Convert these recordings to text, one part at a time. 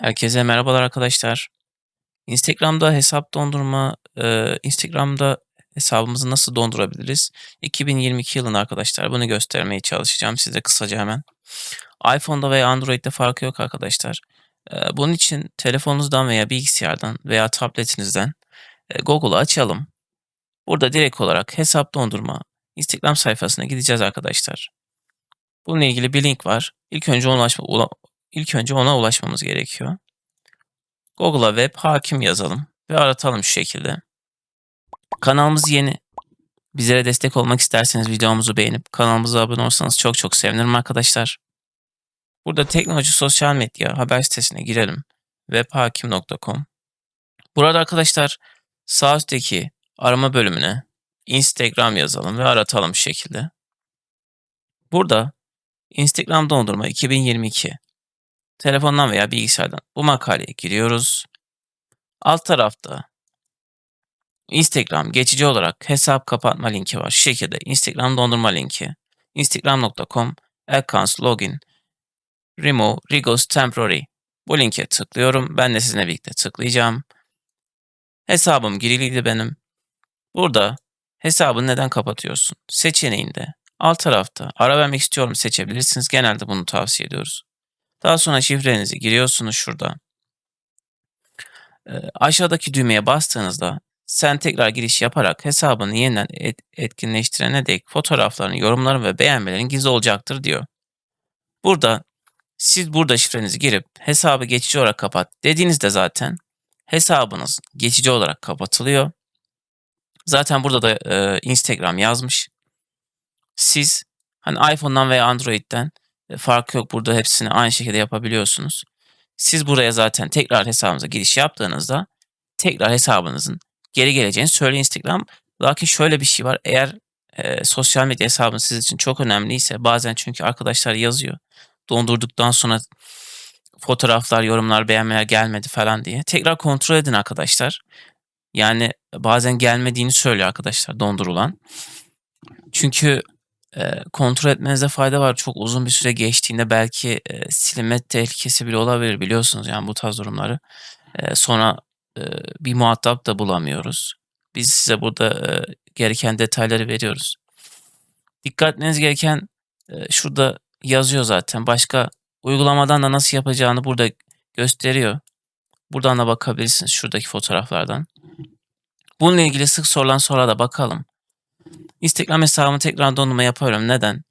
Herkese merhabalar arkadaşlar. Instagram'da hesap dondurma, eee, Instagram'da hesabımızı nasıl dondurabiliriz? 2022 yılında arkadaşlar bunu göstermeye çalışacağım size kısaca hemen. iPhone'da veya Android'de farkı yok arkadaşlar. Eee, bunun için telefonunuzdan veya bilgisayardan veya tabletinizden eee, Google'u açalım. Burada direkt olarak hesap dondurma Instagram sayfasına gideceğiz arkadaşlar. Bununla ilgili bir link var. İlk önce ona ulaşma, ula- ilk önce ona ulaşmamız gerekiyor. Google'a web hakim yazalım ve aratalım şu şekilde. Kanalımız yeni. Bizlere destek olmak isterseniz videomuzu beğenip kanalımıza abone olsanız çok çok sevinirim arkadaşlar. Burada teknoloji sosyal medya haber sitesine girelim. webhakim.com Burada arkadaşlar sağ üstteki arama bölümüne Instagram yazalım ve aratalım şu şekilde. Burada Instagram dondurma 2022 telefondan veya bilgisayardan bu makaleye giriyoruz. Alt tarafta Instagram geçici olarak hesap kapatma linki var. Şu şekilde Instagram dondurma linki. Instagram.com accounts login remove Rigos temporary. Bu linke tıklıyorum. Ben de sizinle birlikte tıklayacağım. Hesabım giriliydi benim. Burada hesabını neden kapatıyorsun? Seçeneğinde alt tarafta ara vermek istiyorum seçebilirsiniz. Genelde bunu tavsiye ediyoruz. Daha sonra şifrenizi giriyorsunuz şurada. Aşağıdaki düğmeye bastığınızda sen tekrar giriş yaparak hesabını yeniden et- etkinleştirene dek fotoğrafların, yorumların ve beğenmelerin gizli olacaktır diyor. Burada siz burada şifrenizi girip hesabı geçici olarak kapat dediğinizde zaten hesabınız geçici olarak kapatılıyor. Zaten burada da e, Instagram yazmış. Siz hani iPhone'dan veya Android'den e, farkı yok. Burada hepsini aynı şekilde yapabiliyorsunuz. Siz buraya zaten tekrar hesabınıza giriş yaptığınızda tekrar hesabınızın geri geleceğini söylüyor Instagram. Lakin şöyle bir şey var. Eğer e, sosyal medya hesabınız sizin için çok önemliyse bazen çünkü arkadaşlar yazıyor. Dondurduktan sonra fotoğraflar, yorumlar, beğenmeler gelmedi falan diye. Tekrar kontrol edin arkadaşlar. Yani bazen gelmediğini söylüyor arkadaşlar dondurulan. Çünkü kontrol etmenizde fayda var. Çok uzun bir süre geçtiğinde belki e, silinme tehlikesi bile olabilir biliyorsunuz yani bu tarz durumları. Sonra bir muhatap da bulamıyoruz. Biz size burada e, gereken detayları veriyoruz. Dikkat etmeniz gereken e, şurada yazıyor zaten. Başka uygulamadan da nasıl yapacağını burada gösteriyor. Buradan da bakabilirsiniz şuradaki fotoğraflardan. Bununla ilgili sık sorulan sorulara da bakalım. Instagram hesabımı tekrar dondurma yapıyorum. Neden?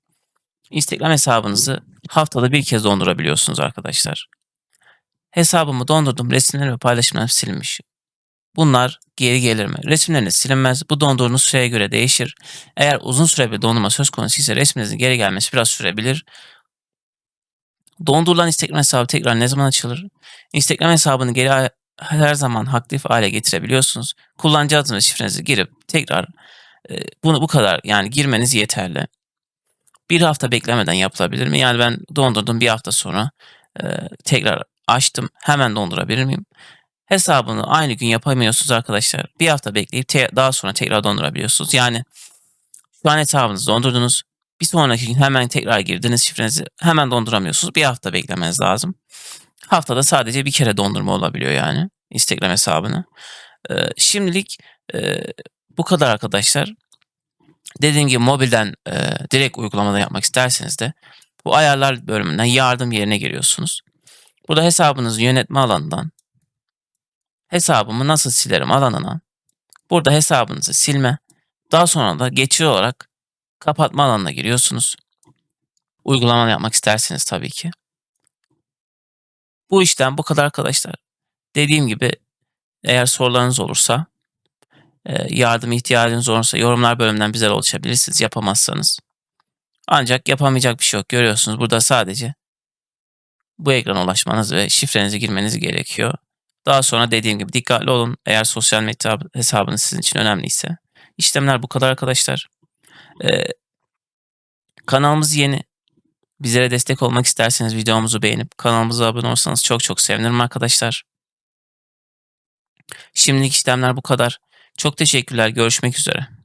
Instagram hesabınızı haftada bir kez dondurabiliyorsunuz arkadaşlar. Hesabımı dondurdum. Resimlerim ve paylaşımlarım silinmiş. Bunlar geri gelir mi? Resimleriniz silinmez. Bu dondurduğunuz süreye göre değişir. Eğer uzun süre bir dondurma söz konusu ise resminizin geri gelmesi biraz sürebilir. Dondurulan Instagram hesabı tekrar ne zaman açılır? Instagram hesabını geri her zaman aktif hale getirebiliyorsunuz. Kullanıcı adını ve şifrenizi girip tekrar bunu bu kadar yani girmeniz yeterli. Bir hafta beklemeden yapılabilir mi? Yani ben dondurdum bir hafta sonra tekrar açtım. Hemen dondurabilir miyim? Hesabını aynı gün yapamıyorsunuz arkadaşlar. Bir hafta bekleyip daha sonra tekrar dondurabiliyorsunuz. Yani şu an hesabınızı dondurdunuz. Bir sonraki gün hemen tekrar girdiniz şifrenizi hemen donduramıyorsunuz. Bir hafta beklemeniz lazım. Haftada sadece bir kere dondurma olabiliyor yani Instagram hesabını. Ee, şimdilik e, bu kadar arkadaşlar. Dediğim gibi mobilden e, direkt uygulamada yapmak isterseniz de bu ayarlar bölümünden yardım yerine giriyorsunuz. Burada hesabınızı yönetme alanından hesabımı nasıl silerim alanına burada hesabınızı silme daha sonra da geçici olarak kapatma alanına giriyorsunuz. Uygulama yapmak isterseniz tabii ki. Bu işlem bu kadar arkadaşlar. Dediğim gibi eğer sorularınız olursa yardım ihtiyacınız olursa yorumlar bölümünden bize ulaşabilirsiniz yapamazsanız. Ancak yapamayacak bir şey yok. Görüyorsunuz burada sadece bu ekrana ulaşmanız ve şifrenizi girmeniz gerekiyor. Daha sonra dediğim gibi dikkatli olun. Eğer sosyal medya hesabınız sizin için önemliyse. İşlemler bu kadar arkadaşlar. Ee, kanalımız yeni. Bizlere destek olmak isterseniz videomuzu beğenip kanalımıza abone olsanız çok çok sevinirim arkadaşlar. Şimdilik işlemler bu kadar. Çok teşekkürler. Görüşmek üzere.